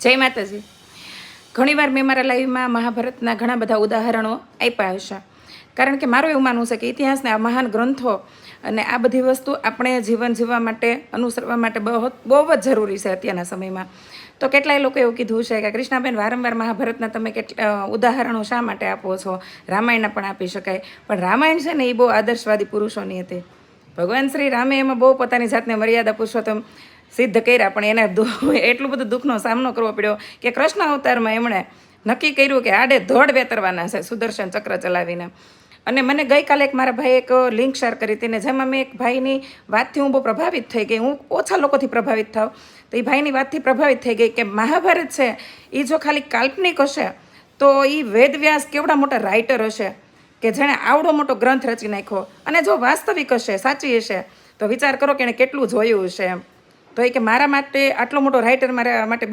જય માતાજી. ઘણીવાર મેં મારા લાઈવમાં મહાભારતના ઘણા બધા ઉદાહરણો આપ્યા હશે. કારણ કે મારું એવું માનવું છે કે ઇતિહાસના આ મહાન ગ્રંથો અને આ બધી વસ્તુ આપણે જીવન જીવવા માટે, અનુસરવા માટે બહુ બહુ જ જરૂરી છે અત્યારના સમયમાં. તો કેટલાય લોકો એવું કીધું છે કે કૃષ્ણાબેન, વારંવાર મહાભારતના તમે કેટલા ઉદાહરણો શા માટે આપો છો? રામાયણના પણ આપી શકાય. પણ રામાયણ છે ને એ બહુ આદર્શવાદી પુરુષોની હતી. ભગવાન શ્રી રામે એમાં બહુ પોતાની જાતને મર્યાદા પુરુષોત્તમ સિદ્ધ કર્યા, પણ એને એટલું બધું દુઃખનો સામનો કરવો પડ્યો કે કૃષ્ણ અવતારમાં એમણે નક્કી કર્યું કે આડે ધોડ વેતરવાના છે સુદર્શન ચક્ર ચલાવીને. અને મને ગઈકાલે એક મારા ભાઈએ એક લિંક શેર કરી હતી ને જેમાં મેં એક ભાઈની વાતથી હું બહુ પ્રભાવિત થઈ ગઈ. હું ઓછા લોકોથી પ્રભાવિત થાઉં તો એ ભાઈની વાતથી પ્રભાવિત થઈ ગઈ કે મહાભારત છે એ જો ખાલી કાલ્પનિક હશે, તો એ વેદવ્યાસ કેવડા મોટા રાઇટર હશે કે જેણે આવડો મોટો ગ્રંથ રચી નાખ્યો. અને જો વાસ્તવિક હશે, સાચી હશે, તો વિચાર કરો કે એણે કેટલું જોયું હશે એમ. તો એ કે મારા માટે આટલો મોટો રાઇટર મારા માટે